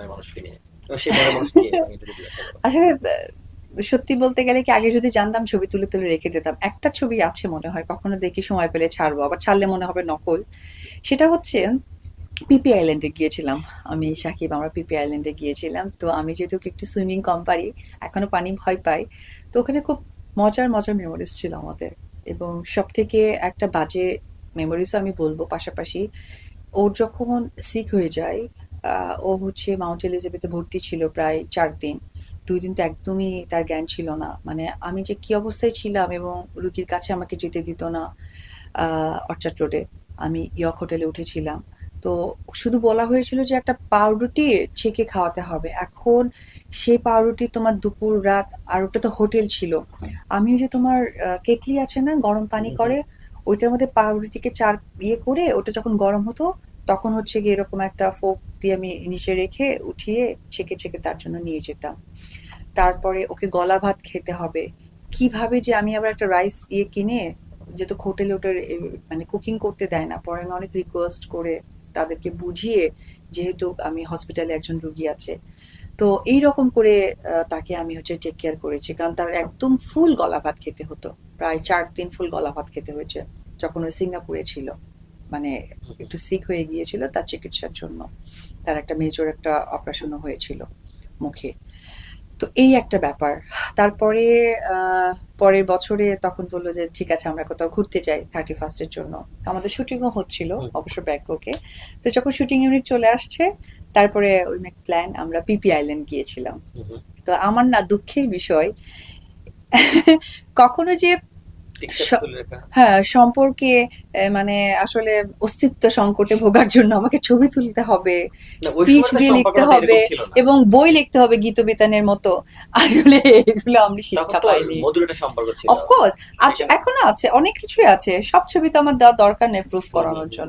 মনের মানুষকে নিয়ে। সেই মনের মানুষকে। আসলে সত্যি বলতে গেলে কি আগে যদি জানতাম ছবি তুলে তুলে রেখে দিতাম একটা ছবি আছে মনে হয় কখনো দেখি সময় পেলে ছাড়বো আবার ছাড়লে মনে হবে নকল। সেটা হচ্ছে পিপি আইল্যান্ডে গিয়েছিলাম আমি সাকিব আমরা পিপি আইল্যান্ডে গিয়েছিলাম। তো আমি যেহেতু একটু সুইমিং কম পারি এখনও পানি ভয় পাই। তো ওখানে খুব মজার মজার মেমোরিজ ছিল আমাদের। এবং সব থেকে একটা বাজে মেমোরিজও আমি বলব পাশাপাশি ওর যখন সিক হয়ে যায় ও হচ্ছে মাউন্ট এলিজাবেথে ভর্তি ছিল প্রায় চার দিন। দুই দিন তো একদমই তার জ্ঞান ছিল না। মানে আমি যে কি অবস্থায় ছিলাম এবং রুগীর কাছে আমাকে যেতে দিত না অর্চার্ড রোডে আমি ইয়ক হোটেলে উঠেছিলাম। তো শুধু বলা হয়েছিল যে একটা পাউরুটি ছেঁকে খাওয়াতে হবে। এখন সেই পাউরুটি তোমার দুপুর রাত আর ওটা তো হোটেল ছিল। আমিও যে তোমার কেটলি আছে না গরম পানি করে ওইটার মধ্যে পাউরুটিকে চার ইয়ে করে ওটা যখন গরম হতো তখন হচ্ছে গিয়ে এরকম একটা ফোক দিয়ে আমি নিচে রেখে উঠিয়ে ছেঁকে ছেঁকে তার জন্য নিয়ে যেতাম। তারপরে ওকে গলা ভাত খেতে হবে। কীভাবে যে আমি আবার একটা রাইস ইয়ে কিনে যেহেতু হোটেলে ওটার মানে কুকিং করতে দেয় না, পরে আমি অনেক রিকোয়েস্ট করে তাদেরকে বুঝিয়ে যেহেতু আমি হসপিটালে একজন রুগী আছে। তো এই রকম করে তাকে আমি হচ্ছে টেক কেয়ার করেছি। কারণ তার একদম ফুল গলা ভাত খেতে হতো। প্রায় চার দিন ফুল গলা ভাত খেতে হয়েছে, যখন ওই সিঙ্গাপুরে ছিল। মানে একটু সিক হয়ে গিয়েছিল তার চিকিৎসার জন্য। তার একটা মেজর একটা অপারেশনও হয়েছিল মুখে। তো এই একটা ব্যাপার। তারপরে পরের বছরে তখন বলল যে ঠিক আছে আমরা কোথাও ঘুরতে যাই থার্টি ফার্স্টের জন্য। আমাদের শুটিংও হচ্ছিল। অবশ্য ব্যাংককে তো যখন শুটিং ইউনিট চলে আসছে তারপরে ওই প্ল্যান আমরা পিপি আইল্যান্ড গিয়েছিলাম। তো আমার না দুঃখের বিষয় কখনো যে হ্যাঁ সম্পর্কে মানে আসলে অস্তিত্ব সংকটে ভোগার জন্য আমাকে ছবি তুলতে হবে স্পিচ দিয়ে লিখতে হবে। এবং বই লিখতে হবে গীতবিতানের মতো। আসলে এগুলো আমি শিক্ষা পাইনি। অফকোর্স আজ এখনও আছে অনেক কিছুই আছে। সব ছবি তো আমার দেওয়া দরকার নেই প্রুফ করানোর জন্য।